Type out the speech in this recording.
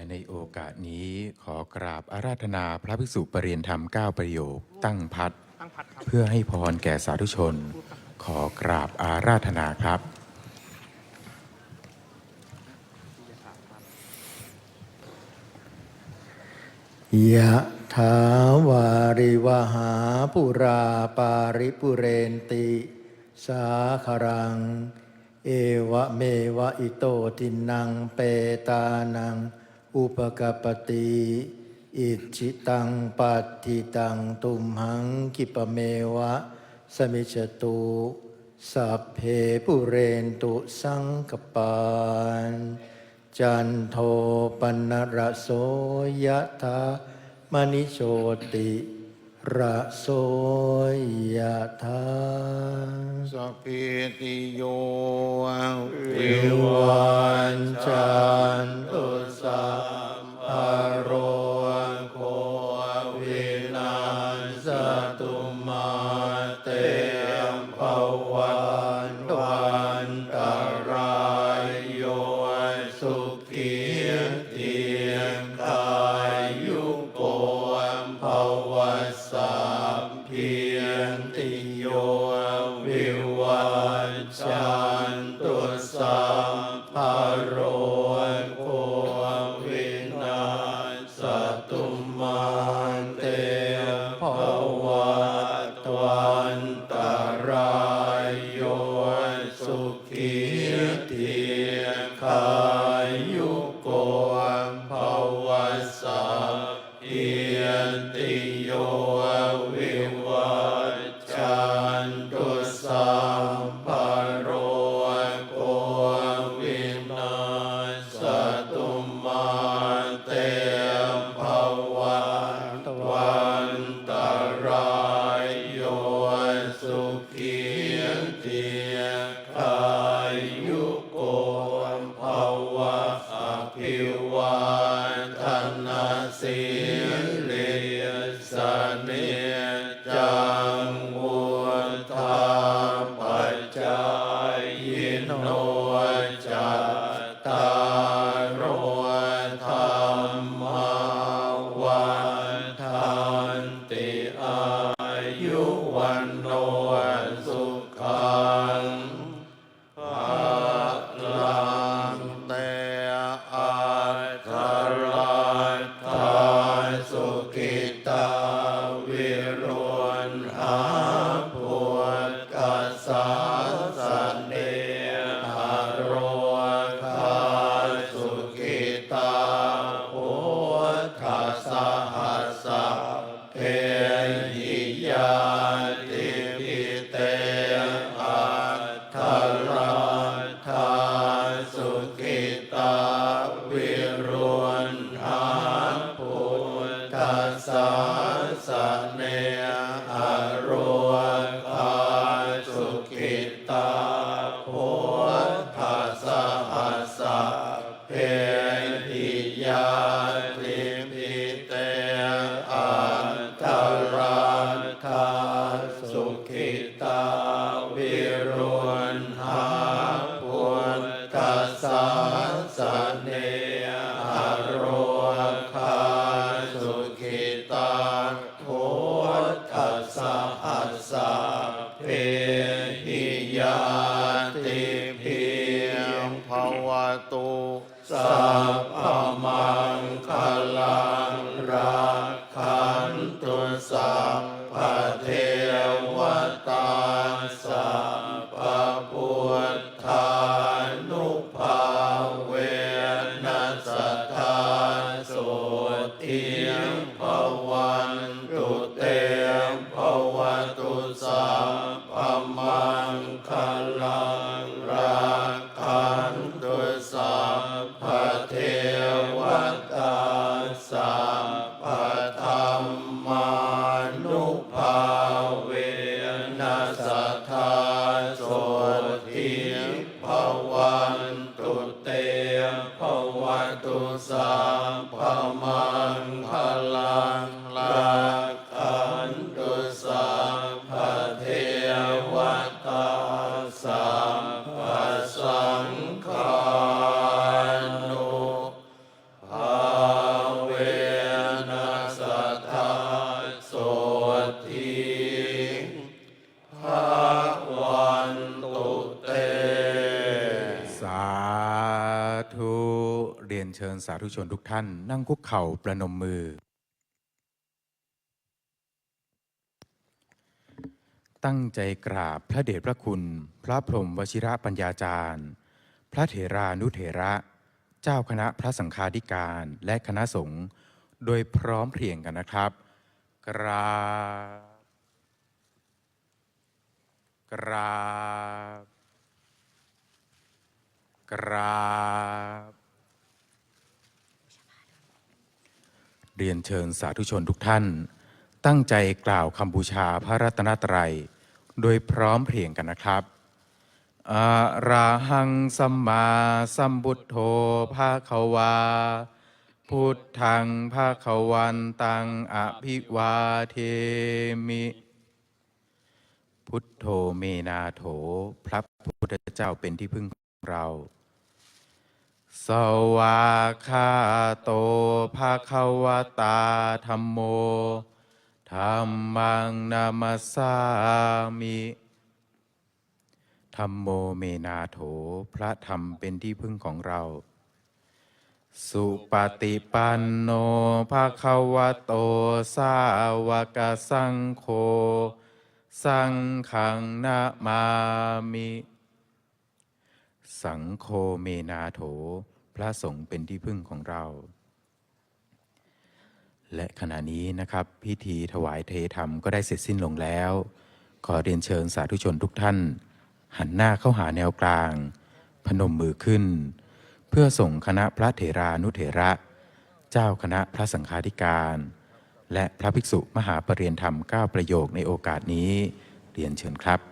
และในโอกาสนี้ขอกราบอาราธนาพระภิกษุปรริยนธรรม 9 ประโยค ตั้งพัดตั้งพัดครับเพื่อให้พรแก่สาธุชน ขอกราบอาราธนาครับ ยะถาวาริวหาปุราปาริปุเรนติ สาคารัง เอวะเมวะอิโตตินังเปตานัง อุปกปปติ อิจิตังปัตติตังตุมหังกิปะเมวะ สมิจตุสัพเพปุเรนตุสังกปานจันโทปนระโสยะธามณิโชติระโสยะธาสัพพิติโยวิวันจัน ตุสัพพมังคลังรักขันตุสัพพเทวตาสัพพพุทธานุภาเวนัสทธาโสติงภวันตุเตภวตุสัพพมังคลัง นัสทธา ชิญสาธุชนทุกท่าน นั่งคุกเข่าประนมมือ ตั้งใจกราบพระเดชพระคุณ พระพรหมวชิระปัญญาจารย์ พระเถรานุเถระ เจ้าคณะพระสังฆาธิการและคณะสงฆ์โดยพร้อมเพรียงกันนะครับ กราบกราบกราบ เรียนเชิญสาธุชนทุกท่าน ตั้งใจกล่าวคำบูชาพระรัตนตรัย โดยพร้อมเพรียงกันนะครับอะระหังสัมมาสัมพุทโธภาควา พุทธังภาควันตังอภิวาเทมิ พุทโธเมนาโถ พระพุทธเจ้าเป็นที่พึ่งของเรา สวาคาโตภาควตาธรรมโมธรรมังนามัสสามิธรรมโมเมนาโถ พระธรรมเป็นที่พึ่งของเรา สุปฏิปันโนภาควโต สาวกสังโฆ สังขังนามามิ สังโฆเมนาโถ พระสงฆ์เป็นที่พึ่งของเรา และขณะนี้นะครับ พิธีถวายเทธรรมก็ได้เสร็จสิ้นลงแล้ว ขอเรียนเชิญสาธุชนทุกท่าน หันหน้าเข้าหาแนวกลาง พนมมือขึ้น เพื่อส่งคณะพระเถรานุเถระ เจ้าคณะพระสังฆาธิการ และพระภิกษุมหาปรริยนธรรม 9 ประโยคในโอกาสนี้เรียนเชิญครับ